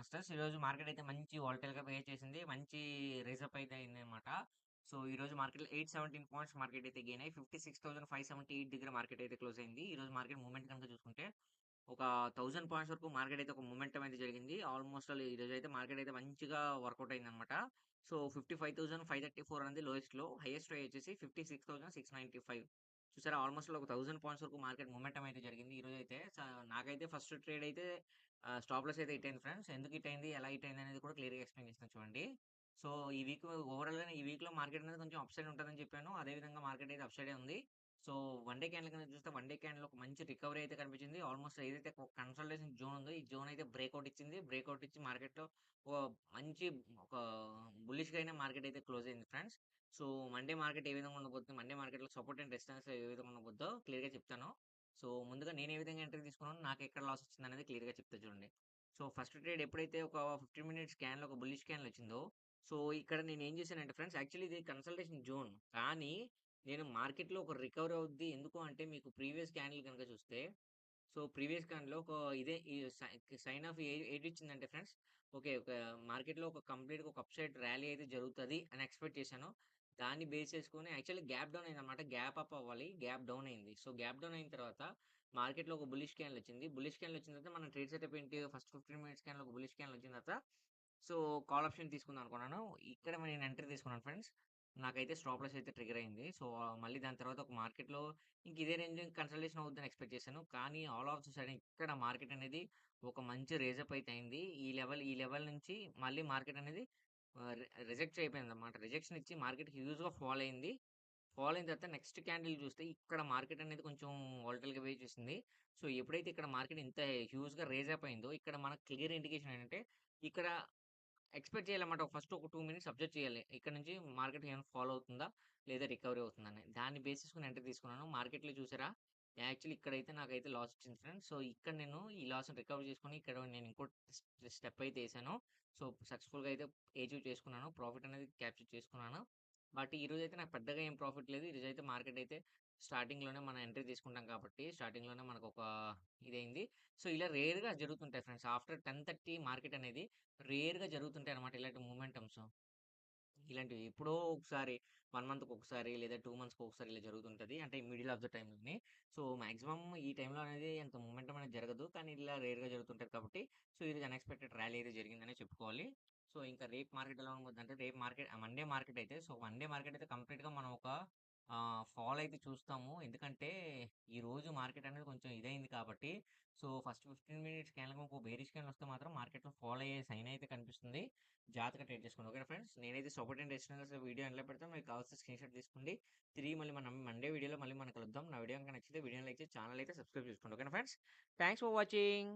Masters. ఈరోజు market అయితే మంచి వాలటైల్‌గా బిహేవ్ చేసింది. మంచి రేసప్ అయితే అయిందనమాట. సో, ఈ రోజు మార్కెట్ మార్కెట్‌లో 817 పాయింట్స్ మార్కెట్ అయితే గెయిన్ అయ్యి 56,578 దగ్గర మార్కెట్ అయితే క్లోజ్ అయింది. రోజు మార్కెట్ మూమెంట్ కనుక చూసుకుంటే ఒక థౌసండ్ పాయింట్స్ వరకు మార్కెట్ అయితే ఒక మూమెంటం అయితే జరిగింది. ఆల్‌మోస్ట్ ఆల్ ఈరోజు అయితే మార్కెట్ అయితే మంచిగా వర్కౌట్ అయిందనమాట. సో, 55,534 అనేది లోయెస్ట్లో. హైయెస్ట్ హై వచ్చేసి 56,695 చూసారా? ఆల్‌మోస్ట్ ఒక థౌసండ్ పాయింట్స్ వరకు మార్కెట్ మొమెంటమ్ అయితే జరిగింది. ఈరోజు అయితే నాకైతే ఫస్ట్ ట్రేడ్ అయితే స్టాప్లెస్ స్టాప్ లాస్ అయితే ఇట్టయింది ఫ్రెండ్స్. ఎందుకు ఇట్టయింది అయింది? ఎలా హిట్ అయింది? అనేది కూడా క్లియర్‌గా ఎక్స్‌ప్లెయిన్ చేస్తాను చూడండి. సో, ఈ వీక్ ఓవరాల్‌గా ఈ వీక్‌లో మార్కెట్ అనేది కొంచెం అప్సైడ్ ఉంటుందని చెప్పాను. అదే విధంగా మార్కెట్ అయితే అప్సైడే ఉంది. సో, వన్ డే క్యాండిల్ కనుక చూస్తే వన్ డే క్యాండిల్ ఒక మంచి రికవరీ అయితే కనిపించింది. ఆల్‌మోస్ట్ ఏదైతే ఒక కన్సల్టేషన్ జోన్ ఉందో ఈ జోన్ అయితే బ్రేక్అవుట్ ఇచ్చింది. బ్రేక్అవుట్ ఇచ్చి మార్కెట్‌లో ఒక మంచి ఒక బుల్లిష్‌గా అయిన మార్కెట్ అయితే క్లోజ్ అయింది ఫ్రెండ్స్. సో, మండే మార్కెట్ ఏ విధంగా ఉండబోతుంది? మండే మార్కెట్‌లో సపోర్ట్ అండ్ రెసిస్టెన్స్ ఏ విధంగా ఉండబోద్దో క్లియర్‌గా చెప్తాను. సో, ముందుగా నేను ఏ విధంగా ఎంట్రీ తీసుకున్నాను నాకు ఎక్కడ లాస్ వచ్చింది అనేది క్లియర్‌గా చెప్తా చూడండి. సో, ఫస్ట్ ట్రేడ్ ఎప్పుడైతే ఒక 15 మినిట్స్ క్యాన్లో ఒక బుల్లిష్ క్యాండిల్ వచ్చిందో, సో, ఇక్కడ నేను ఏం చేశానంటే ఫ్రెండ్స్ యాక్చువల్లీ ఇది కన్సల్టేషన్ జోన్. కానీ నేను మార్కెట్‌లో ఒక రికవర్ అవుద్ది. ఎందుకు అంటే మీకు ప్రీవియస్ క్యాండిల్ కనుక చూస్తే, సో, ప్రీవియస్ క్యాండిల్‌లో ఒక ఇదే ఈ సై సైన్ ఆఫ్ ఏ ఏటిచ్చిందంటే ఫ్రెండ్స్ ఓకే. ఒక మార్కెట్‌లో ఒక కంప్లీట్‌గా ఒక అప్ సైడ్ ర్యాలీ అయితే జరుగుతది అని ఎక్స్‌పెక్ట్ చేశాను. దాన్ని బేస్ చేసుకొని యాక్చువల్లీ గ్యాప్ డౌన్ అయిందనమాట. గ్యాప్ అప్ అవ్వాలి. గ్యాప్ డౌన్ అయింది. సో, గ్యాప్ డౌన్ అయిన తర్వాత మార్కెట్‌లో ఒక బుల్లిష్ క్యాండిల్ వచ్చింది. బుల్లిష్ క్యాండిల్ వచ్చిన తర్వాత మన ట్రేడ్ సెటప్ ఏంటి? ఫస్ట్ 15 మినిట్స్ క్యాండిల్ ఒక బుల్లిష్ క్యాండిల్ వచ్చిన తర్వాత సో, కాల్ ఆప్షన్ తీసుకుందాం అనుకున్నాను. ఇక్కడ నేను ఎంట్రీ తీసుకున్నాను ఫ్రెండ్స్. నాకైతే స్టాప్ లాస్ అయితే ట్రిగ్గర్ అయింది. సో, మళ్ళీ దాని తర్వాత ఒక మార్కెట్‌లో ఇంక ఇదే రేంజ్ కన్సల్టేషన్ అవుద్దని ఎక్స్‌పెక్ట్ చేశాను. కానీ ఆల్ ఆఫ్ ద సడెన్ ఇక్కడ మార్కెట్ అనేది ఒక మంచి రైజ్ అప్ అయితే అయింది. ఈ లెవెల్ ఈ లెవెల్ నుంచి మళ్ళీ మార్కెట్ అనేది ఆహ్, రి రిజెక్ట్ అయిపోయిందన్నమాట. రిజెక్షన్ ఇచ్చి మార్కెట్ హ్యూజ్‌గా ఫాల్ అయింది. ఫాల్ అయిన తర్వాత నెక్స్ట్ క్యాండిల్ చూస్తే ఇక్కడ మార్కెట్ అనేది కొంచెం వాలటైల్‌గా బిహేవ్ చేసింది. సో, ఎప్పుడైతే ఇక్కడ మార్కెట్ ఇంత హ్యూజ్‌గా రైజ్ అప్ అయిందో ఇక్కడ మనకు క్లియర్ ఇండికేషన్ ఏంటంటే ఇక్కడ ఎక్స్‌పెక్ట్ చేయాలన్నమాట. ఫస్ట్ ఒక టూ మినిట్స్ అబ్జర్వ్ చేయాలి. ఇక్కడ నుంచి మార్కెట్ ఏమైనా ఫాలో అవుతుందా? లేదా రికవరీ అవుతుందని. దాన్ని బేసిస్ చేసుకొని ఎంటర్ తీసుకున్నాను. మార్కెట్‌లో చూసారా? యాక్చువల్లీ ఇక్కడైతే నాకైతే లాస్ వచ్చింది ఫ్రెండ్స్. సో, ఇక్కడ నేను ఈ లాస్‌ని రికవర్ చేసుకుని ఇక్కడ నేను ఇంకో స్టెప్ అయితే వేసాను సో, సక్సెస్‌ఫుల్‌గా అయితే అచీవ్ చేసుకున్నాను. ప్రాఫిట్ అనేది క్యాప్చర్ చేసుకున్నాను. బట్ ఈరోజు అయితే నాకు పెద్దగా ఏం ప్రాఫిట్ లేదు. ఈరోజైతే మార్కెట్ అయితే స్టార్టింగ్‌లోనే మనం ఎంట్రీ తీసుకుంటాం కాబట్టి స్టార్టింగ్‌లోనే మనకొక ఇదైంది సో, ఇలా రేర్‌గా జరుగుతుంటాయి ఫ్రెండ్స్. ఆఫ్టర్ 10:30 మార్కెట్ అనేది రేర్‌గా జరుగుతుంటాయి అనమాట ఇలాంటి మూమెంటమ్స్ ఇలాంటివి ఎప్పుడో ఒకసారి వన్ మంత్‌కి ఒకసారి లేదా టూ మంత్స్‌కి ఒకసారి ఇలా జరుగుతుంటుంది అంటే మిడిల్ ఆఫ్ ద టైంలోనే సో, మాక్సిమం ఈ టైంలో అనేది అంత మూమెంటం అనేది జరగదు. కానీ ఇలా రేర్‌గా జరుగుతుంటుంది కాబట్టి సో, ఈరోజు అన్‌ఎక్స్‌పెక్టెడ్ ర్యాలీ అయితే జరిగిందనే చెప్పుకోవాలి. సో, ఇంకా రేపు మార్కెట్ ఎలా ఉండబోద్దంటే రేపు మార్కెట్ మండే మార్కెట్ అయితే సో, మండే మార్కెట్ అయితే కంప్లీట్‌గా మనం ఒక ఫాల్ అయితే చూస్తాము. ఎందుకంటే ఈరోజు మార్కెట్ అనేది కొంచెం ఇదైంది కాబట్టి సో, ఫస్ట్ 15 మినిట్స్ క్యాండిల్ ఒక బేరిష్ స్కాన్ వస్తే మాత్రం మార్కెట్‌లో ఫాల్ అయ్యే సైన్ అయితే కనిపిస్తుంది. జాగ్రత్తగా ట్రేడ్ చేసుకోండి. Okay friends. నేనైతే సపోర్ట్ అండ్ రెసిస్టెన్స్ వీడియో ఎలా పెడతాను. మీకు కావాల్సిన స్క్రీన్‌షాట్ తీసుకోండి. తిరిగి మళ్ళీ మనం మండే వీడియోలో మళ్ళీ మనం కలుద్దాం. నా వీడియో గనుక నచ్చితే వీడియో లైక్ చేసి ఛానల్ అయితే సబ్స్క్రైబ్ చేసుకోండి. Okay friends. Thanks for watching.